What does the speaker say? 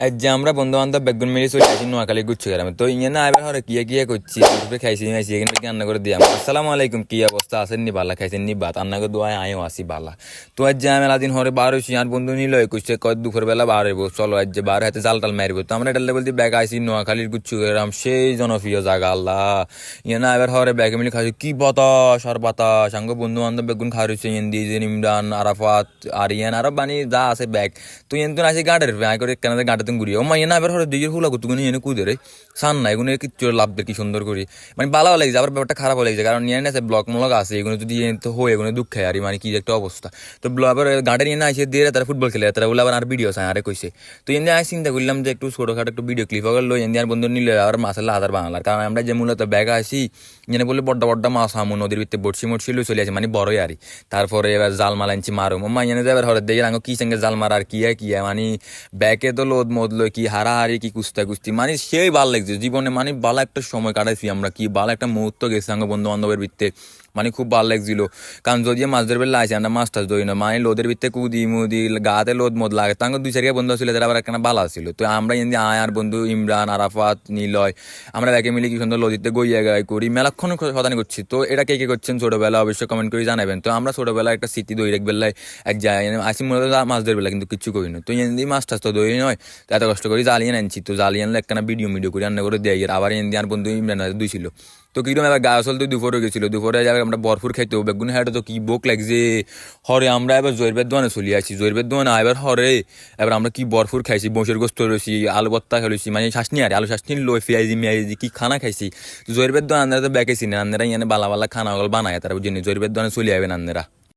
যে আমরা বন্ধু বান্ধব বেগুন মিলি চলে আসি নোয়াখালী গুচ্ছ গ্রামে তো ইয়ে না এবার হরে কিয়ে কিয়ে করছি দুপুরে খাইছি খাইছি, এখানে রান্না করে দিয়াম আসসালামু আলাইকুম, কি অবস্থা? আছেন নি বালা? খাইছেন নি বাত? রান্না করে দোয়ায় আয়ও আসি বালা। তো আজ যে মেলা দিন হরে বার হয়েছি আর বন্ধু নিল একুশে, কয় দুপুর বেলা বার হইব? চলো আজ যে বার হাতে জাল টাল মারিব। তো আমরা এটা বলতে ব্যাগ আইসি নোয়াখালীর গুচ্ছ গ্রাম সেই জনপ্রিয় জায়গা আল্লাহ। ইয়ে না এবার হরে ব্যাগে মিলি খাইছি, কি বাতাস, আর বাতাস। আঙ্গ বন্ধু বান্ধব বেগুন খাওয়া রয়েছে ইন্দি ইমরান, আরাফাত, আরিয়ান, আরও বানি যা আছে ব্যাগ। তো ইয়েন তো আসি গাড়ের আয় করে কেন গাড়িতে ঘুরি ও মা ইয়ে না এবার হরে দিকে হুলা কুতু এনে কুদে রে, সান না এগুলো কিচ্ছু লাভ কি সুন্দর করি। মানে ভালো লাগছে, আবার ব্যাপারটা খারাপ লাগছে, কারণ নিয়ে আছে ব্লক মলক আছে, এগুলো যদি তো হয়, এগুলো দুঃখ আর মানে কি একটা অবস্থা। তো আবার গাড়ি নিয়ে না এসে দিয়ে তারা ফুটবল খেলে, তারা বলে আবার আর ভিডিও চায়, আরে কইছে। তো এমনি আমি চিন্তা করলাম যে একটু ছোটখাটো একটু ভিডিও ক্লিপ হলো এমনি আর বন্ধু নিলে আর মাসাল্লাহ হাজার বাংলার। কারণ আমরা যে মূলত ব্যাগ আসি যেন বলে বড্ড বড্ড মাছ আমু নদীর ভিতরে বড়শি মরছি লই চলে আসে মানে বড়ই আরি তারপরে এবার জাল মাল আনছি মারুম। মা এনে এবার হরে দেখে রাঙো কি সঙ্গে জাল মার আর কি আর কি মানে ব্যাকে তো লোদ মোদ কি হারাহারি কি কুস্তা কুস্তি মানে সেই ভালো লাগছে। জীবনে মানে ভালো একটা সময় কাটাইছি আমরা, কি ভালো একটা মুহূর্ত গেছি আমার বন্ধু বান্ধবের ভিত্তে। মানে খুব ভালো লাগছিল। কারণ যদি মাছ ধরবে লাইছে, আমরা মাছ টাছ ধরি না। মানে লোদের ভিত্তে কুদি মুদি, গাতে লোদ মদ লাগে। তাঙ্গ দুই চারিয়া বন্ধু ছিল তারা আবার একটা ভালো ছিল তো আমরা এমনি আয় আর বন্ধু, ইমরান, আরাফাত, নিলয়, আমরা ব্যাকে মিলে কি সুন্দর লোদিতে গইয়া গাই করি। মেলাক্ষণ সদানি করছি। তো এটা কে কে করছেন ছোটবেলা অবশ্যই কমেন্ট করে জানাবেন। তো আমরা ছোটবেলা একটা স্মৃতি দই রেখ বেলায় এক যায় আসি মূলত মাছ ধরবে কিন্তু কিছু করি না। তো এমনি মাছ টাছ তো দই নয়, তো এত কষ্ট করে জালিয়ে আনছি তো জালিয়ে আনলে একটা ভিডিও মিডিও করে রান্না করে দেয় আবার এমনি আর বন্ধু ইমরান দুই ছিল। তো কীরকম এবার গা আসল তো দুপুরে গেছিল। দুপুরে যাবে, আমরা বরফুর খাইতে হবে। বেগুন হাটে তো কি বোক লাগছে। হরে, আমরা এবার জৈরবের দোয়ানে চলে আসি জৈবের দোয়ানে এবার হরে, এবার আমরা কি বরফুর খাইছি বসের গোস্ত রয়েছি, আলু বত্তা খেলেছি মানে শাসনি আর, আলু শাসনি, লই ফিয়াইজি মিয়াইজি কি খানা খাইছি। জৈরবের দোয়ান আন্দারা তো বেঁকেছি না আন্দারা ইয়ানে বালা বালা খানা বানায় তারপর জন্য জৈরবের দোয়ানে চলে যাবেন আন্দারা